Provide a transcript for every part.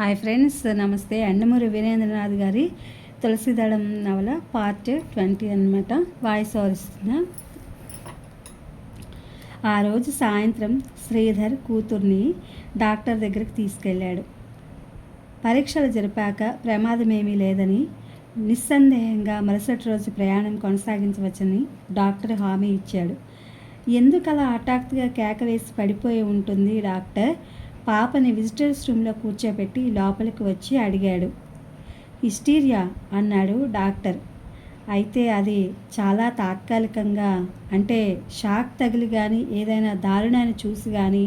Hi friends నమస్తే. ఎండమూరి వీరేంద్రనాథ్ గారి తులసిదళం నవల పార్ట్ ట్వంటీ అనమాట వాయిస్ ఓవర్ ఇస్తున్నా. ఆ రోజు సాయంత్రం శ్రీధర్ కూతుర్ని డాక్టర్ దగ్గరికి తీసుకెళ్ళాడు. పరీక్షలు జరిపాక ప్రమాదమేమీ లేదని నిస్సందేహంగా మరుసటి రోజు ప్రయాణం కొనసాగించవచ్చని డాక్టర్ హామీ ఇచ్చాడు. ఎందుకలా హఠాత్తుగా కేక వేసి పడిపోయి ఉంటుంది డాక్టర్? పాపని విజిటర్స్ రూమ్లో కూర్చోబెట్టి లోపలికి వచ్చి అడిగాడు. హిస్టీరియా? అన్నాడు డాక్టర్. అయితే అది చాలా తాత్కాలికంగా అంటే షాక్ తగిలి కానీ ఏదైనా దారుణాన్ని చూసి కానీ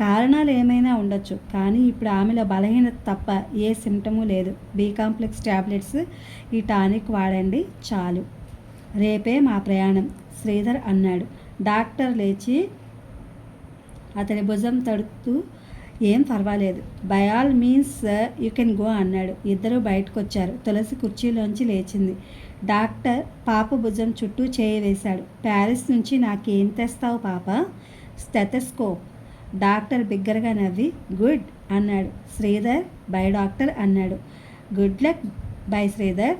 కారణాలు ఏమైనా ఉండొచ్చు. కానీ ఇప్పుడు ఆమెలో బలహీనత తప్ప ఏ సిమ్టము లేదు. బీ కాంప్లెక్స్ ట్యాబ్లెట్స్ ఈ టానిక్ వాడండి చాలు. రేపే మా ప్రయాణం శ్రీధర్ అన్నాడు. డాక్టర్ లేచి అతని భుజం తడుతూ ఏం పర్వాలేదు. By all means you can go అన్నాడు. ఇద్దరు బయటకు వచ్చారు తులసి కుర్చీలోంచి లేచింది. డాక్టర్ పాప భుజం చుట్టూ చేయి వేశాడు. ప్యారిస్ నుంచి నాకేం తెస్తావు పాప? స్టెథస్కోప్ డాక్టర్ బిగ్గరగా నవ్వి గుడ్ అన్నాడు. శ్రీధర్ బై డాక్టర్ అన్నాడు. Good luck bye Sridhar.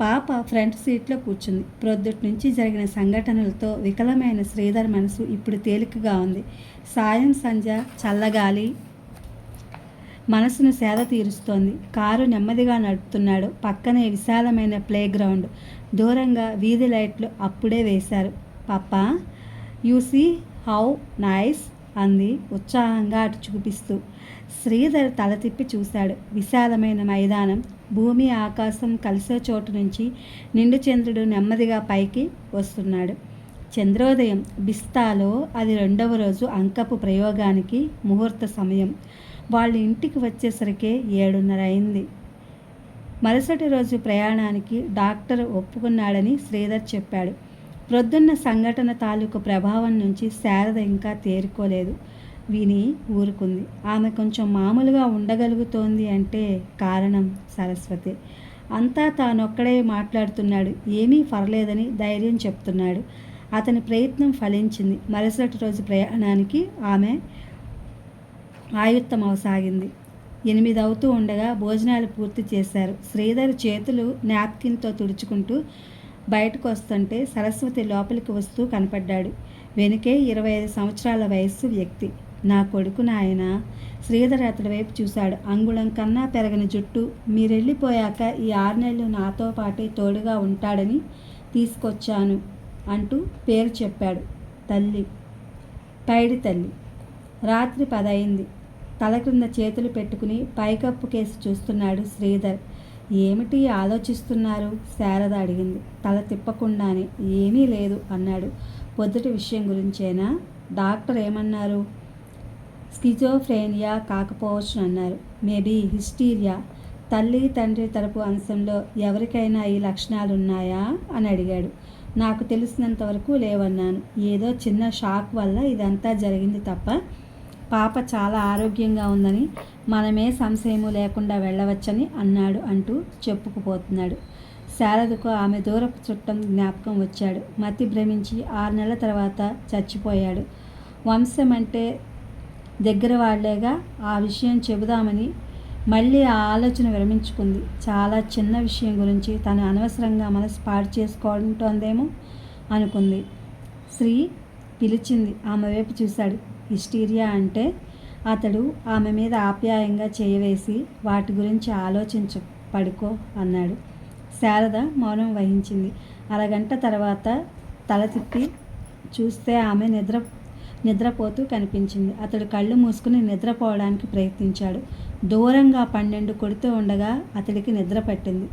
పాప ఫ్రంట్ సీట్లో కూర్చుంది. ప్రొద్దుటి నుంచి జరిగిన సంఘటనలతో వికలమైన శ్రీధర్ మనసు ఇప్పుడు తేలికగా ఉంది. సాయం సంధ్య చల్లగాలి మనసును సేద తీరుస్తోంది. కారు నెమ్మదిగా నడుపుతున్నాడు. పక్కనే విశాలమైన ప్లే గ్రౌండ్ దూరంగా వీధి లైట్లు అప్పుడే వేశారు. పాప యూ సీ హౌ నైస్ అంది ఉత్సాహంగా అటు చూపిస్తూ. శ్రీధర్ తల తిప్పి చూశాడు. విశాలమైన మైదానం. భూమి ఆకాశం కలిసే చోటు నుంచి నిండు చంద్రుడు నెమ్మదిగా పైకి వస్తున్నాడు. చంద్రోదయం. బిస్తాలో అది రెండవ రోజు అంకపు ప్రయోగానికి ముహూర్త సమయం. వాళ్ళ ఇంటికి వచ్చేసరికి ఏడున్నర అయింది. మరుసటి రోజు ప్రయాణానికి డాక్టర్ ఒప్పుకున్నాడని శ్రీధర్ చెప్పాడు. ప్రొద్దున్న సంఘటన తాలూకు ప్రభావం నుంచి శారద ఇంకా తేరుకోలేదు. విని ఊరుకుంది. ఆమె కొంచెం మామూలుగా ఉండగలుగుతోంది అంటే కారణం సరస్వతి. అంతా తానొక్కడే మాట్లాడుతున్నాడు. ఏమీ పర్లేదని ధైర్యం చెప్తున్నాడు. అతని ప్రయత్నం ఫలించింది. మరుసటి రోజు ప్రయాణానికి ఆమె ఆయుత్తం అవసాగింది. ఎనిమిది అవుతూ ఉండగా భోజనాలు పూర్తి చేశారు. శ్రీధర్ చేతులు నాప్కిన్తో తుడుచుకుంటూ బయటకు వస్తుంటే సరస్వతి లోపలికి వస్తూ కనపడ్డాడు. వెనుకే ఇరవై ఐదు సంవత్సరాల వయస్సు వ్యక్తి. నా కొడుకు నాయన శ్రీధర్ అతడి వైపు చూశాడు. అంగుళం కన్నా పెరగని జుట్టు. మీరెళ్ళిపోయాక ఈ ఆరు నెలలు నాతో పాటే తోడుగా ఉంటాడని తీసుకొచ్చాను అంటూ పేరు చెప్పాడు. తల్లి. పైడి తల్లి. రాత్రి పదయింది. తల క్రింద చేతులు పెట్టుకుని పైకప్పు కేసి చూస్తున్నాడు శ్రీధర్. ఏమిటి ఆలోచిస్తున్నారు? శారద అడిగింది. తల తిప్పకుండానే. ఏమీ లేదు అన్నాడు. పొద్దుటి విషయం గురించేనా? డాక్టర్ ఏమన్నారు? స్కిజోఫ్రేనియా కాకపోవచ్చు అన్నారు మేబీ హిస్టీరియా. తల్లి తండ్రి తరపు అంశంలో ఎవరికైనా ఈ లక్షణాలు ఉన్నాయా అని అడిగాడు. నాకు తెలిసినంతవరకు లేవన్నాను. ఏదో చిన్న షాక్ వల్ల ఇదంతా జరిగింది తప్ప పాప చాలా ఆరోగ్యంగా ఉందని మనమే సంశయము లేకుండా వెళ్ళవచ్చని అన్నాడు అంటూ చెప్పుకుపోతున్నాడు. శారదకు ఆమె దూరపు చుట్టం జ్ఞాపకం వచ్చాడు. మతి భ్రమించి ఆరు నెలల తర్వాత చచ్చిపోయాడు. వంశం అంటే దగ్గర వాళ్ళేగా ఆ విషయం చెబుదామని మళ్ళీ ఆ ఆలోచన విరమించుకుంది. చాలా చిన్న విషయం గురించి తను అనవసరంగా మనసు పాడు చేసుకుంటోందేమో అనుకుంది. శ్రీ పిలిచింది. ఆమె వైపు చూశాడు. హిస్టీరియా అంటే అతడు ఆమె మీద ఆప్యాయంగా చేయవేసి వాటి గురించి ఆలోచించు పడుకో అన్నాడు. శారద మౌనం వహించింది. అరగంట తర్వాత తల తిప్పి చూస్తే ఆమె నిద్ర నిద్రపోతూ కనిపించింది. అతడు కళ్ళు మూసుకుని నిద్రపోవడానికి ప్రయత్నించాడు. దూరంగా పన్నెండు కొడుతూ ఉండగా అతడికి నిద్ర పట్టింది.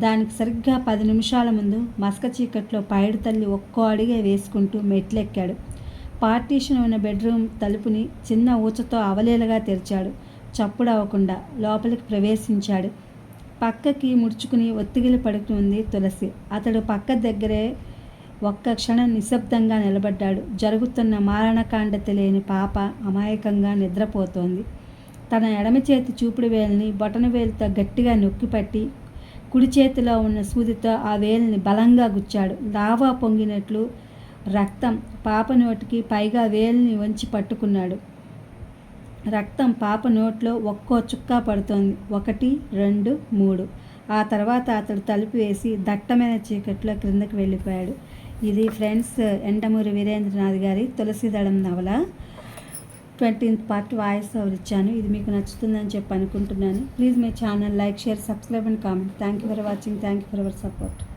దానికి సరిగ్గా పది నిమిషాల ముందు మసక చీకట్లో పైడు తల్లి ఒక్కో అడిగే వేసుకుంటూ మెట్లెక్కాడు. పార్టీషన్ ఉన్న బెడ్రూమ్ తలుపుని చిన్న ఊచతో అవలేలుగా తెరిచాడు. చప్పుడు అవ్వకుండా లోపలికి ప్రవేశించాడు. పక్కకి ముడుచుకుని ఒత్తిగిలి పడుకుని తులసి. అతడు పక్క దగ్గరే ఒక్క క్షణం నిశ్శబ్దంగా నిలబడ్డాడు. జరుగుతున్న మారణకాండ తెలియని పాప అమాయకంగా నిద్రపోతోంది. తన ఎడమ చేతి చూపుడు వేలిని బొటన వేలుతో గట్టిగా నొక్కిపట్టి కుడి చేతిలో ఉన్న సూదితో ఆ వేలిని బలంగా గుచ్చాడు. లావా పొంగినట్లు రక్తం పాప నోటికి పైగా వేలిని వంచి పట్టుకున్నాడు. రక్తం పాప నోట్లో ఒక్కో చుక్క పడుతోంది. ఒకటి రెండు మూడు. ఆ తర్వాత అతడు తలుపు వేసి దట్టమైన చీకట్లో క్రిందకు వెళ్ళిపోయాడు. ఇది ఫ్రెండ్స్ ఎండమూరి వీరేంద్రనాథ్ గారి తులసిదళం నవల. ట్వంటీన్త్ పార్ట్ వాయిస్ ఓవర్ ఇచ్చాను. ఇది మీకు నచ్చుతుందని చెప్పి అనుకుంటున్నాను. Please my channel like share subscribe and comment. Thank you for watching thank you for our support